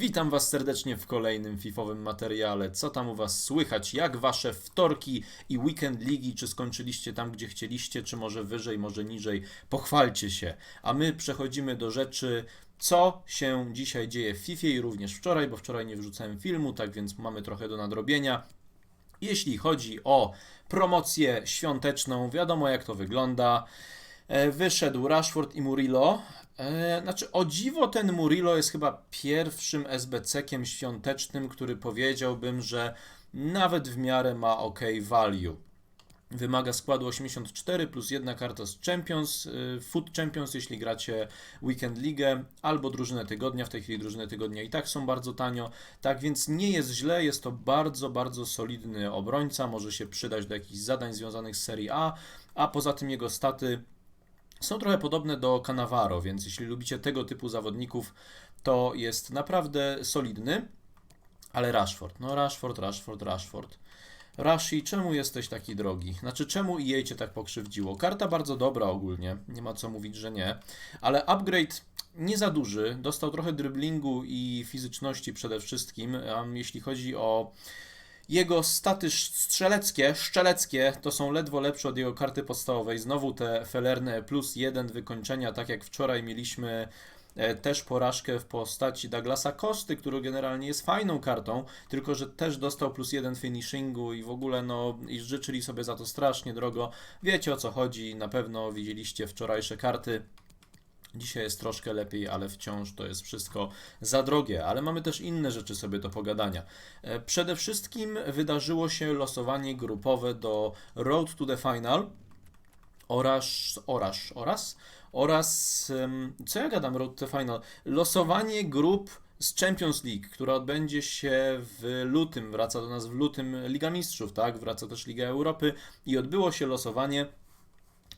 Witam Was serdecznie w kolejnym FIFowym materiale. Co tam u Was słychać? Jak Wasze wtorki i weekend ligi? Czy skończyliście tam, gdzie chcieliście? Czy może wyżej, może niżej? Pochwalcie się. A my przechodzimy do rzeczy, co się dzisiaj dzieje w FIFA i również wczoraj, bo wczoraj nie wrzucałem filmu, tak więc mamy trochę do nadrobienia. Jeśli chodzi o promocję świąteczną, wiadomo jak to wygląda. E, Wyszedł Rashford i Murillo. E, Znaczy, o dziwo, ten Murillo jest chyba pierwszym SBC-kiem świątecznym, który powiedziałbym, że nawet w miarę ma ok value. Wymaga składu 84 plus jedna karta z Champions, y, Foot Champions, jeśli gracie Weekend League, albo drużynę tygodnia. W tej chwili drużyny tygodnia i tak są bardzo tanio. Tak więc nie jest źle, jest to bardzo, bardzo solidny obrońca. Może się przydać do jakichś zadań związanych z Serie A, a poza tym jego staty są trochę podobne do Cannavaro, więc jeśli lubicie tego typu zawodników, to jest naprawdę solidny. Ale Rashford, no Rashford, Rashford, Rashford. Rashi, czemu jesteś taki drogi? Znaczy, czemu EA cię tak pokrzywdziło? Karta bardzo dobra ogólnie, nie ma co mówić, że nie, ale upgrade nie za duży, dostał trochę driblingu i fizyczności przede wszystkim, jeśli chodzi o jego staty strzeleckie, szczeleckie, to są ledwo lepsze od jego karty podstawowej. Znowu te felerne plus jeden wykończenia, tak jak wczoraj mieliśmy e, też porażkę w postaci Douglasa Kosty, który generalnie jest fajną kartą, tylko że też dostał plus jeden finishingu i w ogóle no i życzyli sobie za to strasznie drogo. Wiecie o co chodzi, na pewno widzieliście wczorajsze karty. Dzisiaj jest troszkę lepiej, ale wciąż to jest wszystko za drogie, ale mamy też inne rzeczy sobie do pogadania. E, Przede wszystkim wydarzyło się losowanie grupowe do Road to the Final oraz, oraz, oraz, oraz, co ja gadam, Road to the Final, losowanie grup z Champions League, która odbędzie się w lutym, wraca do nas w lutym Liga Mistrzów, tak, wraca też Liga Europy i odbyło się losowanie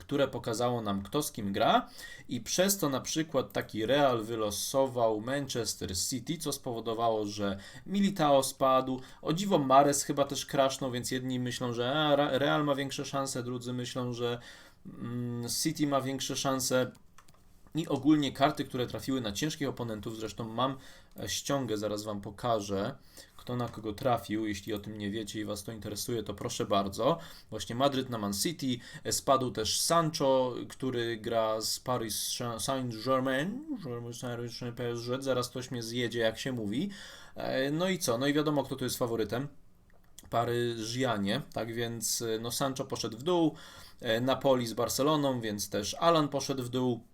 które pokazało nam, kto z kim gra, i przez to na przykład taki Real wylosował Manchester City, co spowodowało, że Militao spadł. O dziwo Mares chyba też krasznął, więc jedni myślą, że Real ma większe szanse, drudzy myślą, że mm, City ma większe szanse. I ogólnie karty, które trafiły na ciężkich oponentów, zresztą mam e, ściągę, zaraz Wam pokażę, kto na kogo trafił. Jeśli o tym nie wiecie i Was to interesuje, to proszę bardzo. Właśnie Madryt na Man City, e, spadł też Sancho, który gra z Paris Saint-Germain, zaraz ktoś mnie zjedzie, jak się mówi. E, No i co? No i wiadomo, kto tu jest faworytem. Paryżianie, tak więc e, no Sancho poszedł w dół, Napoli z Barceloną, więc też Alan poszedł w dół.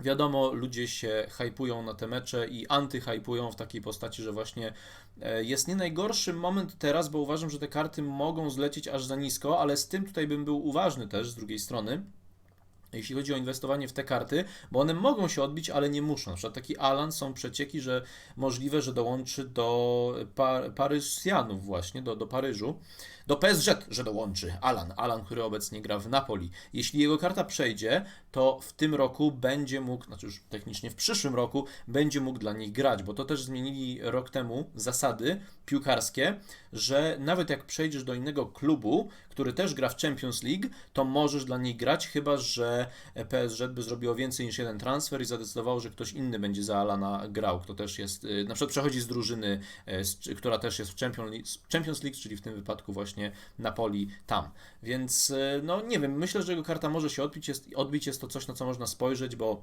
Wiadomo, ludzie się hypują na te mecze i antyhypują w takiej postaci, że właśnie e, jest nie najgorszy moment teraz, bo uważam, że te karty mogą zlecieć aż za nisko, ale z tym tutaj bym był uważny też z drugiej strony. Jeśli chodzi o inwestowanie w te karty, bo one mogą się odbić, ale nie muszą. Na przykład taki Alan są przecieki, że możliwe, że dołączy do pa właśnie, do, do Paryżu. Do PSG, że dołączy Alan. Alan, który obecnie gra w Napoli. Jeśli jego karta przejdzie, to w tym roku będzie mógł, znaczy już technicznie w przyszłym roku, będzie mógł dla nich grać, bo to też zmienili rok temu zasady piłkarskie, że nawet jak przejdziesz do innego klubu, który też gra w Champions League, to możesz dla nich grać, chyba że PSG by zrobiło więcej niż jeden transfer i zadecydowało, że ktoś inny będzie za Alana grał, kto też jest, y, na przykład przechodzi z drużyny, y, która też jest w Champions League, Champions League, czyli w tym wypadku właśnie Napoli tam. Więc y, no nie wiem, myślę, że jego karta może się odbić, jest, odbić jest to coś, na co można spojrzeć, bo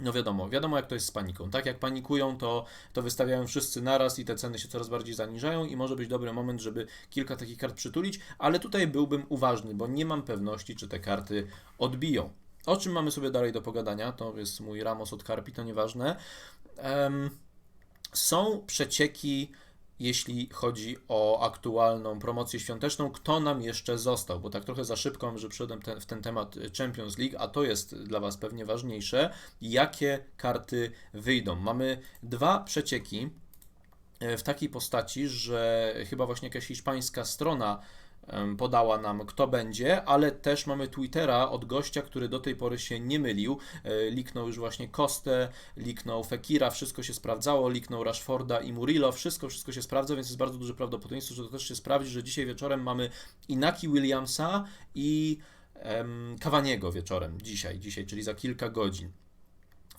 no wiadomo, wiadomo jak to jest z paniką. Tak jak panikują, to, to wystawiają wszyscy naraz i te ceny się coraz bardziej zaniżają i może być dobry moment, żeby kilka takich kart przytulić, ale tutaj byłbym uważny, bo nie mam pewności, czy te karty odbiją. O czym mamy sobie dalej do pogadania? To jest mój Ramos od Karpi, to nieważne. Em, są przecieki, jeśli chodzi o aktualną promocję świąteczną. Kto nam jeszcze został? Bo tak trochę za szybko, że przyszedłem ten, w ten temat Champions League, a to jest dla Was pewnie ważniejsze. Jakie karty wyjdą? Mamy dwa przecieki e, w takiej postaci, że chyba właśnie jakaś hiszpańska strona podała nam, kto będzie, ale też mamy Twittera od gościa, który do tej pory się nie mylił. E, Liknął już właśnie Kostę, liknął Fekira, wszystko się sprawdzało, liknął Rashforda i Murillo, wszystko, wszystko się sprawdza, więc jest bardzo duże prawdopodobieństwo, że to też się sprawdzi, że dzisiaj wieczorem mamy Inaki Williamsa i em, Cavaniego wieczorem, dzisiaj, dzisiaj, czyli za kilka godzin.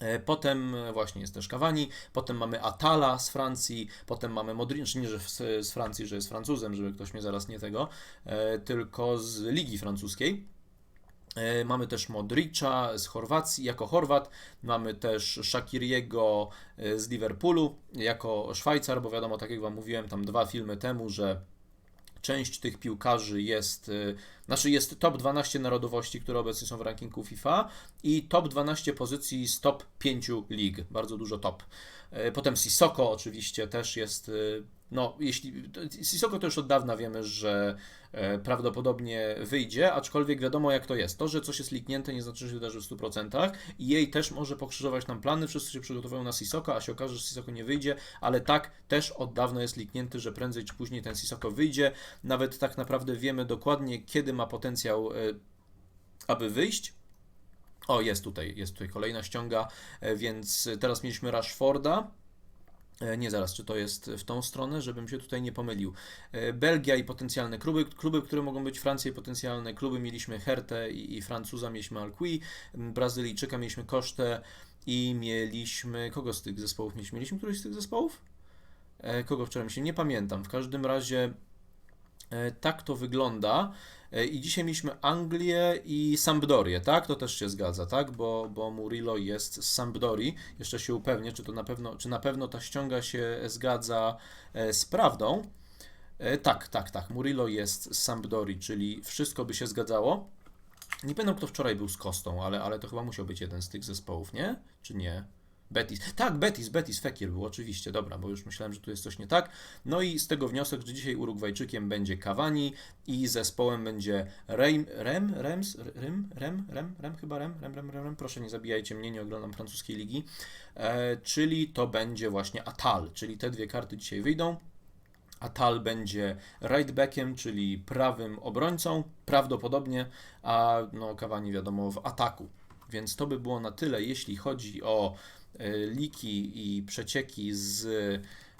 E, Potem właśnie jest też Cavani, potem mamy Atala z Francji, potem mamy Modric, nie że z Francji, że jest Francuzem, żeby ktoś mnie zaraz nie tego, e, tylko z Ligi Francuskiej. E, Mamy też Modricza z Chorwacji jako Chorwat, mamy też Shakiriego z Liverpoolu jako Szwajcar, bo wiadomo, tak jak Wam mówiłem tam dwa filmy temu, że część tych piłkarzy jest, y, znaczy jest top 12 narodowości, które obecnie są w rankingu FIFA i top 12 pozycji z top 5 lig, bardzo dużo top. Y, Potem Sissoko oczywiście też jest, y, no jeśli, Sissoko to już od dawna wiemy, że e, prawdopodobnie wyjdzie, aczkolwiek wiadomo jak to jest. To, że coś jest liknięte nie znaczy, że się wydarzy w 100% i jej też może pokrzyżować nam plany, wszyscy się przygotowują na Sissoko, a się okaże, że Sissoko nie wyjdzie, ale tak też od dawna jest liknięty, że prędzej czy później ten Sissoko wyjdzie. Nawet tak naprawdę wiemy dokładnie, kiedy ma potencjał, e, aby wyjść. O, jest tutaj, jest tutaj kolejna ściąga, e, więc teraz mieliśmy Rashforda. E, Nie zaraz, czy to jest w tą stronę, żebym się tutaj nie pomylił. E, Belgia i potencjalne kluby, kluby, które mogą być Francja i potencjalne kluby. Mieliśmy Hertę i, i Francuza, mieliśmy Alcui, m, Brazylijczyka mieliśmy Kosztę i mieliśmy, kogo z tych zespołów mieliśmy? Mieliśmy któryś z tych zespołów? E, Kogo wczoraj się nie pamiętam. W każdym razie tak to wygląda. E, I dzisiaj mieliśmy Anglię i Sampdorię, tak? To też się zgadza, tak? Bo, bo Murillo jest z Sampdorii. Jeszcze się upewnię, czy to na pewno, czy na pewno ta ściąga się zgadza e, z prawdą. E, Tak, tak, tak. Murillo jest z Sampdorii, czyli wszystko by się zgadzało. Nie pamiętam, kto wczoraj był z Kostą, ale, ale to chyba musiał być jeden z tych zespołów, nie? Czy nie? Betis. Tak, Betis, Betis, Fekir był oczywiście, dobra, bo już myślałem, że tu jest coś nie tak. No i z tego wniosek, że dzisiaj Urugwajczykiem będzie Cavani i zespołem będzie Rem, Rem, Rems, Rem, Rem, Rem, Rem, chyba Rem, Rem, Rem, Rem, proszę nie zabijajcie mnie, nie oglądam francuskiej ligi. E, czyli to będzie właśnie Atal, czyli te dwie karty dzisiaj wyjdą. Atal będzie right backiem, czyli prawym obrońcą, prawdopodobnie, a no Cavani wiadomo w ataku. Więc to by było na tyle, jeśli chodzi o liki i przecieki z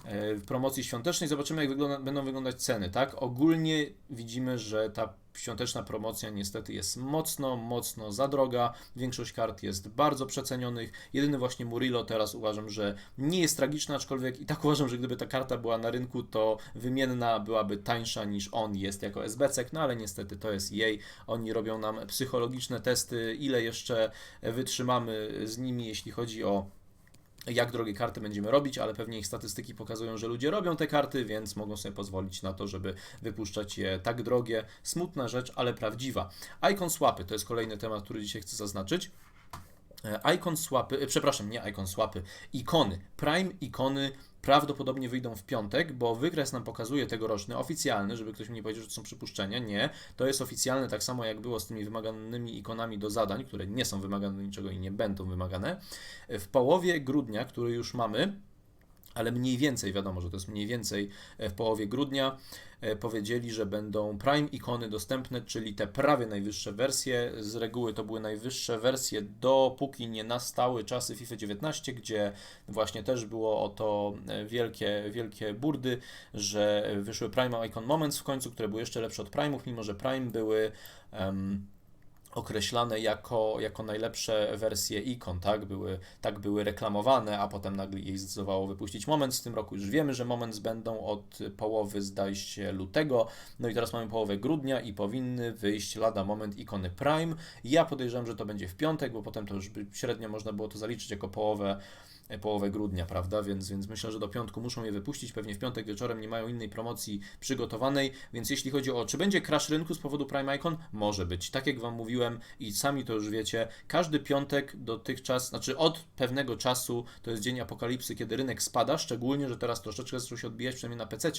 e, promocji świątecznej. Zobaczymy, jak wygląda, będą wyglądać ceny, tak? Ogólnie widzimy, że ta świąteczna promocja niestety jest mocno, mocno za droga. Większość kart jest bardzo przecenionych. Jedyny właśnie Murillo teraz uważam, że nie jest tragiczna, aczkolwiek i tak uważam, że gdyby ta karta była na rynku, to wymienna byłaby tańsza niż on jest jako SBC, no ale niestety to jest jej. Oni robią nam psychologiczne testy, ile jeszcze wytrzymamy z nimi, jeśli chodzi o jak drogie karty będziemy robić, ale pewnie ich statystyki pokazują, że ludzie robią te karty, więc mogą sobie pozwolić na to, żeby wypuszczać je tak drogie. Smutna rzecz, ale prawdziwa. Icon swapy to jest kolejny temat, który dzisiaj chcę zaznaczyć. E, Icon swapy, e, przepraszam, nie icon swapy, ikony. Prime ikony prawdopodobnie wyjdą w piątek, bo wykres nam pokazuje tegoroczny, oficjalny, żeby ktoś mi nie powiedział, że to są przypuszczenia. Nie, to jest oficjalne, tak samo jak było z tymi wymaganymi ikonami do zadań, które nie są wymagane niczego i nie będą wymagane. W połowie grudnia, który już mamy, ale mniej więcej, wiadomo, że to jest mniej więcej e, w połowie grudnia, e, powiedzieli, że będą Prime ikony dostępne, czyli te prawie najwyższe wersje. Z reguły to były najwyższe wersje, dopóki nie nastały czasy FIFA 19, gdzie właśnie też było o to e, wielkie, wielkie burdy, że wyszły Prime Icon Moments w końcu, które były jeszcze lepsze od Prime'ów, mimo że Prime były. em, określane jako, jako najlepsze wersje ikon, tak? Były, tak były reklamowane, a potem nagle jej zdecydowało wypuścić Moments. W tym roku już wiemy, że Moments będą od połowy, zdaje się, lutego. No i teraz mamy połowę grudnia i powinny wyjść lada moment ikony Prime. Ja podejrzewam, że to będzie w piątek, bo potem to już średnio można było to zaliczyć jako połowę połowę grudnia, prawda? Więc, więc myślę, że do piątku muszą je wypuścić. Pewnie w piątek wieczorem nie mają innej promocji przygotowanej, więc jeśli chodzi o czy będzie crash rynku z powodu Prime Icon, może być. Tak jak Wam mówiłem i sami to już wiecie, każdy piątek dotychczas, znaczy od pewnego czasu to jest dzień apokalipsy, kiedy rynek spada, szczególnie, że teraz troszeczkę zaczął się odbijać, przynajmniej na PC.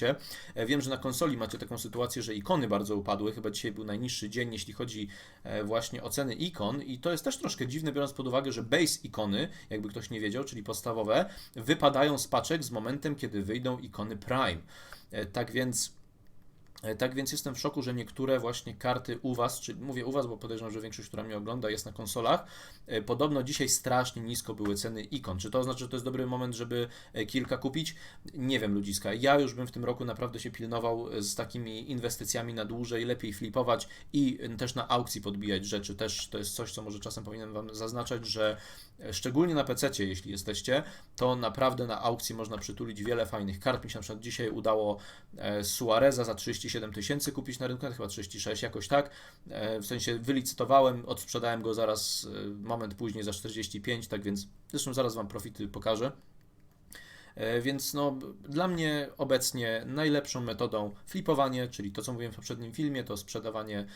Wiem, że na konsoli macie taką sytuację, że ikony bardzo upadły. Chyba dzisiaj był najniższy dzień, jeśli chodzi e, właśnie o ceny ikon i to jest też troszkę dziwne, biorąc pod uwagę, że base ikony, jakby ktoś nie wiedział, czyli podstawowe, wypadają z paczek z momentem, kiedy wyjdą ikony Prime. E, Tak więc Tak więc jestem w szoku, że niektóre właśnie karty u Was, czyli mówię u Was, bo podejrzewam, że większość, która mnie ogląda, jest na konsolach. e, Podobno dzisiaj strasznie nisko były ceny ikon. Czy to oznacza, że to jest dobry moment, żeby e, kilka kupić? Nie wiem, ludziska. Ja już bym w tym roku naprawdę się pilnował e, z takimi inwestycjami na dłużej, lepiej flipować i e, też na aukcji podbijać rzeczy. Też to jest coś, co może czasem powinienem Wam zaznaczać, że e, szczególnie na PC, jeśli jesteście, to naprawdę na aukcji można przytulić wiele fajnych kart. Mi się na przykład dzisiaj udało e, Suareza za 37 tysięcy kupić na rynku, chyba 36 jakoś tak. E, W sensie wylicytowałem, odsprzedałem go zaraz e, moment później za 45, tak więc zresztą zaraz Wam profity pokażę. E, Więc no, dla mnie obecnie najlepszą metodą flipowanie, czyli to co mówiłem w poprzednim filmie, to sprzedawanie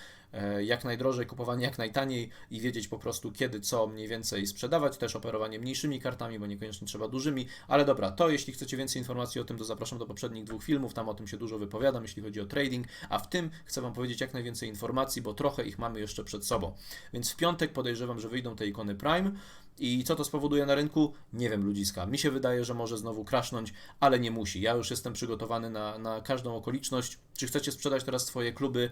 jak najdrożej, kupowanie jak najtaniej i wiedzieć po prostu kiedy co mniej więcej sprzedawać, też operowanie mniejszymi kartami, bo niekoniecznie trzeba dużymi, ale dobra, to jeśli chcecie więcej informacji o tym, to zapraszam do poprzednich dwóch filmów, tam o tym się dużo wypowiadam, jeśli chodzi o trading, a w tym chcę Wam powiedzieć jak najwięcej informacji, bo trochę ich mamy jeszcze przed sobą. Więc w piątek podejrzewam, że wyjdą te ikony Prime, i co to spowoduje na rynku? Nie wiem, ludziska. Mi się wydaje, że może znowu krasznąć, ale nie musi. Ja już jestem przygotowany na, na każdą okoliczność. Czy chcecie sprzedać teraz swoje kluby?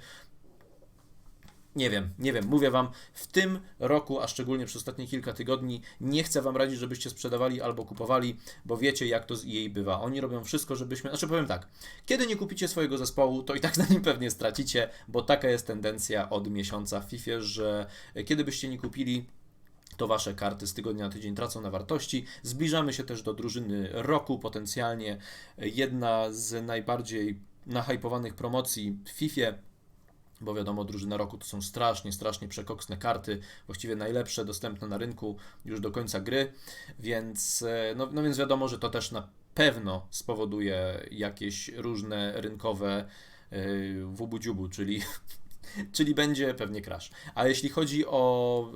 Nie wiem, nie wiem. Mówię Wam, w tym roku, a szczególnie przez ostatnie kilka tygodni, nie chcę Wam radzić, żebyście sprzedawali albo kupowali, bo wiecie, jak to z EA bywa. Oni robią wszystko, żebyśmy. Znaczy, powiem tak, kiedy nie kupicie swojego zespołu, to i tak na nim pewnie stracicie, bo taka jest tendencja od miesiąca w FIFA, że kiedy byście nie kupili, to wasze karty z tygodnia na tydzień tracą na wartości. Zbliżamy się też do drużyny roku, potencjalnie jedna z najbardziej nahypowanych promocji w FIFA. Bo wiadomo, drużyna roku to są strasznie, strasznie przekoksne karty, właściwie najlepsze dostępne na rynku już do końca gry, więc e, no, no więc wiadomo, że to też na pewno spowoduje jakieś różne rynkowe yy, wubu-dziubu, czyli czyli będzie pewnie crash. A jeśli chodzi o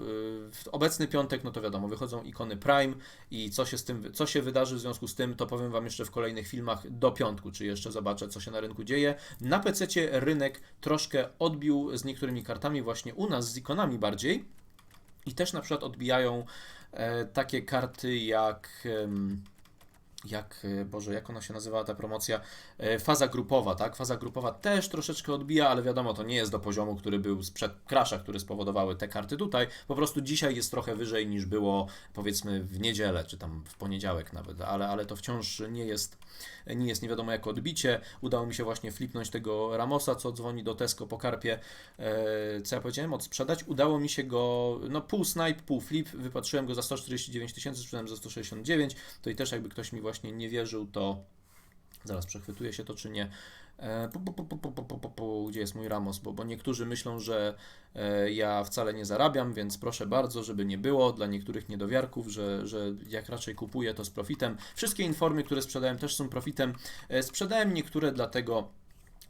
y, obecny piątek, no to wiadomo, wychodzą ikony Prime i co się z tym, co się wydarzy w związku z tym, to powiem Wam jeszcze w kolejnych filmach do piątku, czy jeszcze zobaczę, co się na rynku dzieje. Na PC rynek troszkę odbił z niektórymi kartami, właśnie u nas z ikonami bardziej. I też na przykład odbijają e, takie karty jak. Jak, e, Boże, jak ona się nazywała ta promocja? E, Faza grupowa, tak? Faza grupowa też troszeczkę odbija, ale wiadomo, to nie jest do poziomu, który był sprzed crasha, który spowodowały te karty tutaj. Po prostu dzisiaj jest trochę wyżej niż było, powiedzmy, w niedzielę, czy tam w poniedziałek nawet, ale, ale to wciąż nie jest, nie jest nie wiadomo jak odbicie. Udało mi się właśnie flipnąć tego Ramosa, co dzwoni do Tesco po karpie, e, co ja powiedziałem, odsprzedać. Udało mi się go, no pół snipe, pół flip, wypatrzyłem go za 149 tysięcy, sprzedałem za 169, to i też jakby ktoś mi właśnie nie wierzył, to zaraz przechwytuje się to czy nie. E, gdzie jest mój Ramos? Bo, bo niektórzy myślą, że e, ja wcale nie zarabiam, więc proszę bardzo, żeby nie było dla niektórych niedowiarków, że, że jak raczej kupuję to z profitem. Wszystkie informy, które sprzedałem też są profitem. E, sprzedałem niektóre dlatego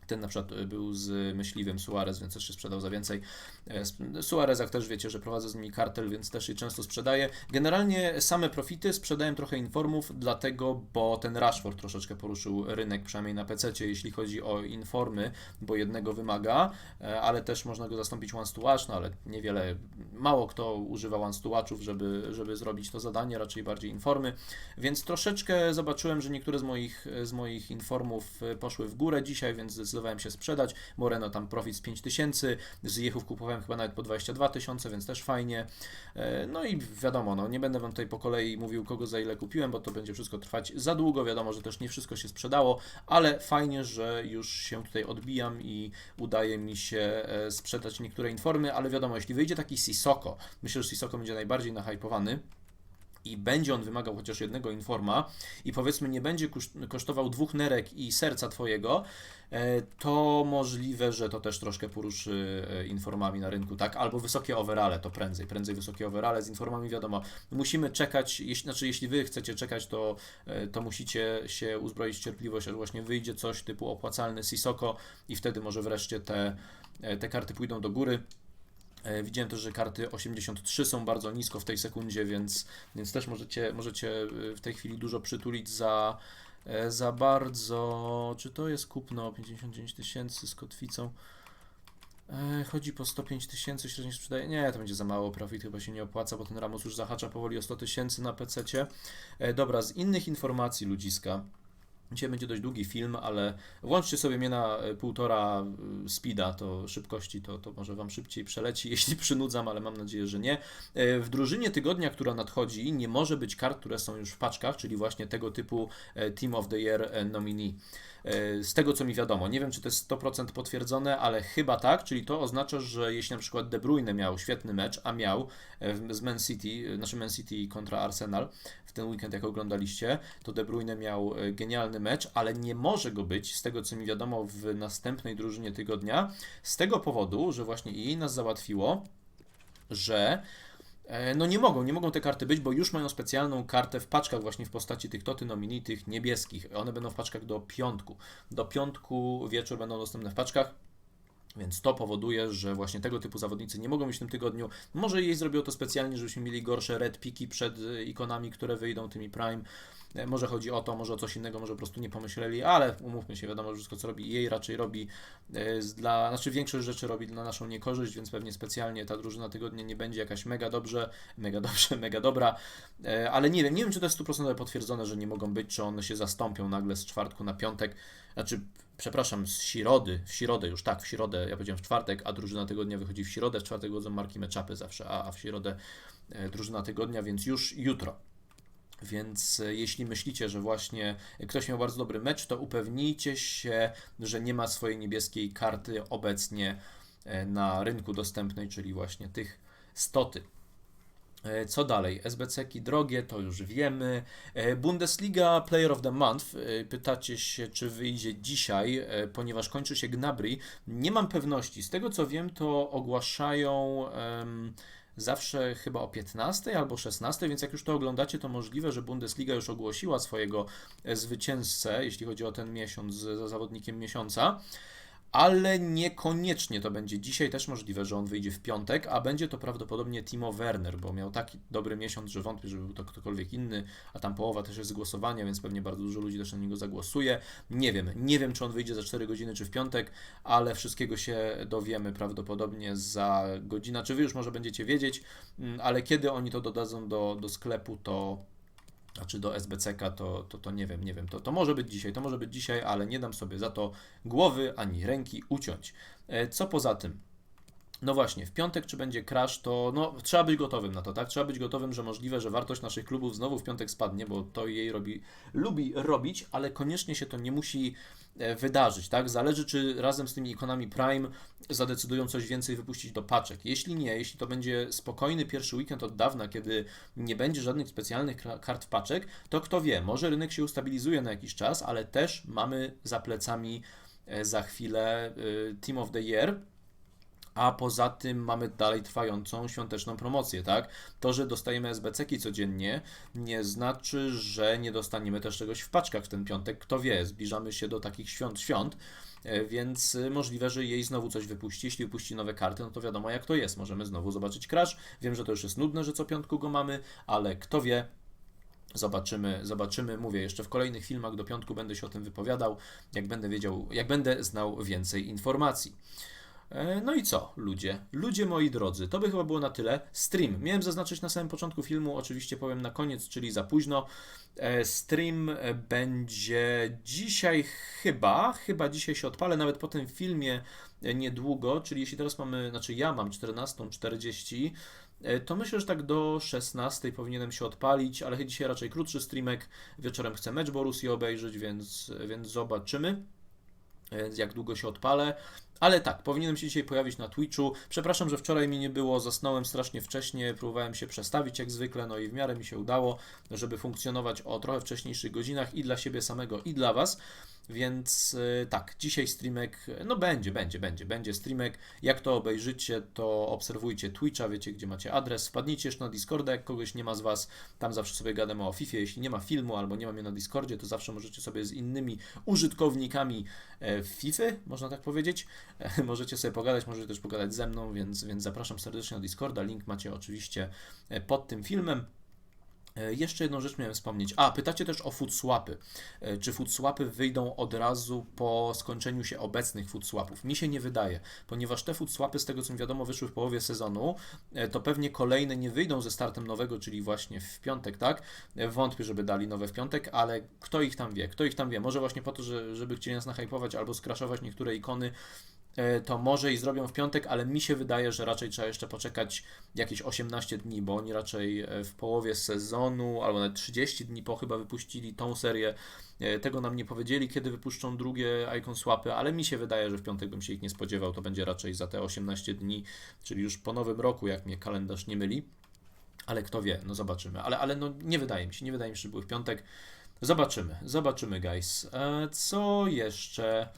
ten na przykład y, był z myśliwym Suarez, więc też się sprzedał za więcej. E, Suarezach też wiecie, że prowadzę z nimi kartel, więc też je często sprzedaję. Generalnie same profity sprzedałem trochę informów, dlatego, bo ten Rashford troszeczkę poruszył rynek, przynajmniej na PC, jeśli chodzi o informy, bo jednego wymaga, e, ale też można go zastąpić once to watch, no ale niewiele, mało kto używa once to watchów, żeby, żeby zrobić to zadanie, raczej bardziej informy, więc troszeczkę zobaczyłem, że niektóre z moich, z moich informów e, poszły w górę dzisiaj, więc zdecydowałem się sprzedać. Moreno tam profit z 5000, z Jechów kupowałem chyba nawet po 22 tysiące, więc też fajnie. E, No i wiadomo, no, nie będę Wam tutaj po kolei mówił, kogo za ile kupiłem, bo to będzie wszystko trwać za długo. Wiadomo, że też nie wszystko się sprzedało, ale fajnie, że już się tutaj odbijam i udaje mi się e, sprzedać niektóre informy, ale wiadomo, jeśli wyjdzie taki Sisoko, myślę, że Sisoko będzie najbardziej nahypowany i będzie on wymagał chociaż jednego informa i powiedzmy nie będzie kosztował dwóch nerek i serca twojego, e, to możliwe, że to też troszkę poruszy e, informami na rynku, tak? Albo wysokie overale, to prędzej, prędzej wysokie overale z informami, wiadomo, musimy czekać, jeśli, znaczy jeśli wy chcecie czekać, to, e, to musicie się uzbroić w cierpliwość, aż właśnie wyjdzie coś typu opłacalny Sisoko i wtedy może wreszcie te, te karty pójdą do góry. E, Widziałem też, że karty 83 są bardzo nisko w tej sekundzie, więc, więc też możecie, możecie e, w tej chwili dużo przytulić za, e, za bardzo. Czy to jest kupno 59 tysięcy z kotwicą? Chodzi po 105 tysięcy, średnio sprzedaje. Nie, to będzie za mało profit, chyba się nie opłaca, bo ten Ramos już zahacza powoli o 100 tysięcy na PC. Dobra, z innych informacji ludziska. Dzisiaj będzie dość długi film, ale włączcie sobie mnie na e, półtora e, speeda, to szybkości, to, to może Wam szybciej przeleci, jeśli przynudzam, ale mam nadzieję, że nie. E, w drużynie tygodnia, która nadchodzi, nie może być kart, które są już w paczkach, czyli właśnie tego typu Team of the Year nominee. Z tego co mi wiadomo, nie wiem czy to jest 100% potwierdzone, ale chyba tak, czyli to oznacza, że jeśli na przykład De Bruyne miał świetny mecz, a miał z Man City, znaczy Man City kontra Arsenal w ten weekend jak oglądaliście, to De Bruyne miał genialny mecz, ale nie może go być, z tego co mi wiadomo, w następnej drużynie tygodnia, z tego powodu, że właśnie jej nas załatwiło, że e, no nie mogą, nie mogą te karty być, bo już mają specjalną kartę w paczkach właśnie w postaci tych toty nomini, tych niebieskich. One będą w paczkach do piątku. Do piątku wieczór będą dostępne w paczkach. Więc to powoduje, że właśnie tego typu zawodnicy nie mogą być w tym tygodniu. Może jej zrobiło to specjalnie, żebyśmy mieli gorsze red piki przed e, ikonami, które wyjdą tymi prime. E, może chodzi o to, może o coś innego, może po prostu nie pomyśleli, ale umówmy się, wiadomo, że wszystko co robi jej raczej robi e, dla, znaczy większość rzeczy robi dla naszą niekorzyść, więc pewnie specjalnie ta drużyna tygodnia nie będzie jakaś mega dobrze, mega dobrze, mega dobra, e, ale nie wiem, nie wiem czy to jest stuprocentowo potwierdzone, że nie mogą być, czy one się zastąpią nagle z czwartku na piątek, znaczy przepraszam, z środy, w środę już, tak, w środę, ja powiedziałem w czwartek, a drużyna tygodnia wychodzi w środę, w czwartek chodzą marki meczapy zawsze, a, a w środę drużyna tygodnia, więc już jutro. Więc e, jeśli myślicie, że właśnie ktoś miał bardzo dobry mecz, to upewnijcie się, że nie ma swojej niebieskiej karty obecnie e, na rynku dostępnej, czyli właśnie tych stoty. E, co dalej? SBC-ki drogie, to już wiemy. Bundesliga Player of the Month. Pytacie się, czy wyjdzie dzisiaj, ponieważ kończy się Gnabry. Nie mam pewności. Z tego co wiem, to ogłaszają. Um, zawsze chyba o 15 albo 16, więc jak już to oglądacie, to możliwe, że Bundesliga już ogłosiła swojego e, zwycięzcę, jeśli chodzi o ten miesiąc, za zawodnikiem miesiąca ale niekoniecznie to będzie. Dzisiaj też możliwe, że on wyjdzie w piątek, a będzie to prawdopodobnie Timo Werner, bo miał taki dobry miesiąc, że wątpię, żeby był to ktokolwiek inny, a tam połowa też jest głosowania, więc pewnie bardzo dużo ludzi też na niego zagłosuje. Nie wiem, nie wiem czy on wyjdzie za 4 godziny czy w piątek, ale wszystkiego się dowiemy prawdopodobnie za godzinę, czy wy już może będziecie wiedzieć, mm, ale kiedy oni to dodadzą do, do sklepu, to a czy do SBCK, to, to, to nie wiem, nie wiem, to, to może być dzisiaj, to może być dzisiaj, ale nie dam sobie za to głowy ani ręki uciąć. E, co poza tym? No właśnie, w piątek czy będzie crash, to no, trzeba być gotowym na to, tak? Trzeba być gotowym, że możliwe, że wartość naszych klubów znowu w piątek spadnie, bo to jej robi, lubi robić, ale koniecznie się to nie musi e, wydarzyć, tak? Zależy, czy razem z tymi ikonami Prime zadecydują coś więcej wypuścić do paczek. Jeśli nie, jeśli to będzie spokojny pierwszy weekend od dawna, kiedy nie będzie żadnych specjalnych kart paczek, to kto wie, może rynek się ustabilizuje na jakiś czas, ale też mamy za plecami e, za chwilę e, Team of the Year, a poza tym mamy dalej trwającą świąteczną promocję, tak? To, że dostajemy SBC-ki codziennie, nie znaczy, że nie dostaniemy też czegoś w paczkach w ten piątek. Kto wie, zbliżamy się do takich świąt, świąt, e, więc możliwe, że jej znowu coś wypuści. Jeśli wypuści nowe karty, no to wiadomo jak to jest. Możemy znowu zobaczyć crash. Wiem, że to już jest nudne, że co piątku go mamy, ale kto wie, Zobaczymy, zobaczymy. Mówię, jeszcze w kolejnych filmach do piątku będę się o tym wypowiadał, jak będę wiedział, jak będę znał więcej informacji. E, no i co, ludzie? Ludzie moi drodzy, to by chyba było na tyle. Stream. Miałem zaznaczyć na samym początku filmu, oczywiście powiem na koniec, czyli za późno. E, stream będzie dzisiaj chyba, chyba dzisiaj się odpalę, nawet po tym filmie niedługo, czyli jeśli teraz mamy, znaczy ja mam 14.40, e, to myślę, że tak do 16 powinienem się odpalić, ale dzisiaj raczej krótszy streamek. Wieczorem chcę mecz Borussii obejrzeć, więc, więc zobaczymy jak długo się odpalę. Ale tak, powinienem się dzisiaj pojawić na Twitchu. Przepraszam, że wczoraj mi nie było, zasnąłem strasznie wcześnie, próbowałem się przestawić jak zwykle, no i w miarę mi się udało, żeby funkcjonować o trochę wcześniejszych godzinach i dla siebie samego, i dla Was. Więc y, tak, dzisiaj streamek, no będzie, będzie, będzie, będzie streamek. Jak to obejrzycie, to obserwujcie Twitcha, wiecie gdzie macie adres. Wpadnijcie jeszcze na Discorda, jak kogoś nie ma z Was, tam zawsze sobie gadamy o FIFA. Jeśli nie ma filmu albo nie ma mnie na Discordzie, to zawsze możecie sobie z innymi użytkownikami e, FIFA, można tak powiedzieć, możecie sobie pogadać, możecie też pogadać ze mną, więc, więc zapraszam serdecznie na Discorda. Link macie oczywiście e, pod tym filmem. E, Jeszcze jedną rzecz miałem wspomnieć. A, pytacie też o food swapy. E, Czy food swapy wyjdą od razu po skończeniu się obecnych food swapów? Mi się nie wydaje, ponieważ te food swapy, z tego co mi wiadomo, wyszły w połowie sezonu, to pewnie kolejne nie wyjdą ze startem nowego, czyli właśnie w piątek, tak? Wątpię, żeby dali nowe w piątek, ale kto ich tam wie? Kto ich tam wie? Może właśnie po to, że, żeby chcieli nas nahypować albo skraszować niektóre ikony, to może i zrobią w piątek, ale mi się wydaje, że raczej trzeba jeszcze poczekać jakieś 18 dni, bo oni raczej e, w połowie sezonu, albo nawet 30 dni po chyba wypuścili tą serię. E, Tego nam nie powiedzieli, kiedy wypuszczą drugie Icon Swapy, ale mi się wydaje, że w piątek bym się ich nie spodziewał. To będzie raczej za te 18 dni, czyli już po nowym roku, jak mnie kalendarz nie myli. Ale kto wie, no zobaczymy. Ale, ale no nie wydaje mi się, nie wydaje mi się, że były w piątek. Zobaczymy, zobaczymy, guys. E, co jeszcze?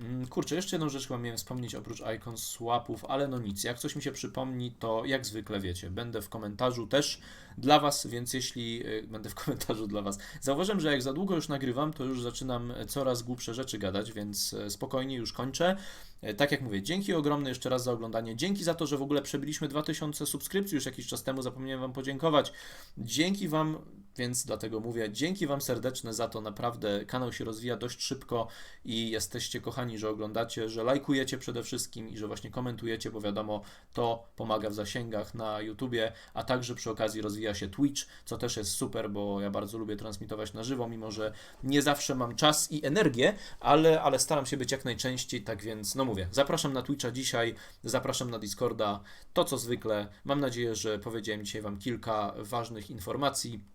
Mm, Kurczę, jeszcze jedną rzecz chyba miałem wspomnieć oprócz icon swapów, ale no nic. Jak coś mi się przypomni, to jak zwykle wiecie, będę w komentarzu też dla Was, więc jeśli y, będę w komentarzu dla Was. Zauważyłem, że jak za długo już nagrywam, to już zaczynam coraz głupsze rzeczy gadać, więc e, spokojnie już kończę. E, Tak jak mówię, dzięki ogromne jeszcze raz za oglądanie. Dzięki za to, że w ogóle przebyliśmy 2000 subskrypcji już jakiś czas temu. Zapomniałem Wam podziękować. Dzięki Wam, więc dlatego mówię, dzięki Wam serdeczne za to. Naprawdę kanał się rozwija dość szybko i jesteście kochani, że oglądacie, że lajkujecie przede wszystkim i że właśnie komentujecie, bo wiadomo, to pomaga w zasięgach na YouTubie, a także przy okazji rozwija się Twitch, co też jest super, bo ja bardzo lubię transmitować na żywo, mimo że nie zawsze mam czas i energię, ale, ale staram się być jak najczęściej, tak więc, no mówię, zapraszam na Twitcha dzisiaj, zapraszam na Discorda, to co zwykle. Mam nadzieję, że powiedziałem dzisiaj Wam kilka ważnych informacji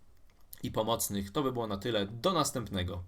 i pomocnych. To by było na tyle. Do następnego.